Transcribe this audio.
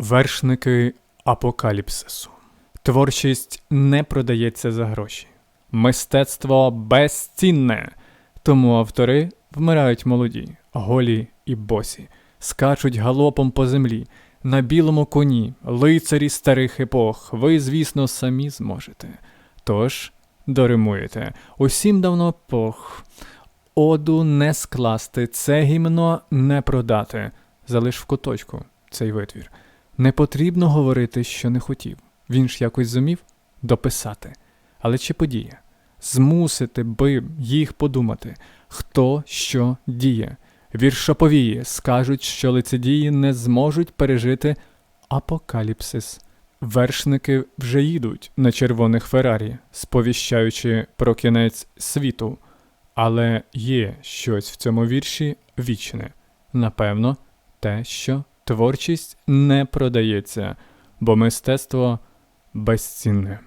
Вершники апокаліпсису. Творчість не продається за гроші. Мистецтво безцінне. Тому автори вмирають молоді, голі і босі, скачуть галопом по землі, на білому коні, лицарі старих епох. Ви, звісно, самі зможете. Тож доримуєте. Усім давно пох. Оду не скласти, це гімно не продати. Залиш в куточку цей витвір. Не потрібно говорити, що не хотів. Він ж якось зумів дописати. Але чи подіє? Змусити би їх подумати, хто що діє. Віршоповії скажуть, що лицедії не зможуть пережити апокаліпсис. Вершники вже їдуть на червоних Феррарі, сповіщаючи про кінець світу. Але є щось в цьому вірші вічне. Напевно, те, що творчість не продається, бо мистецтво безцінне.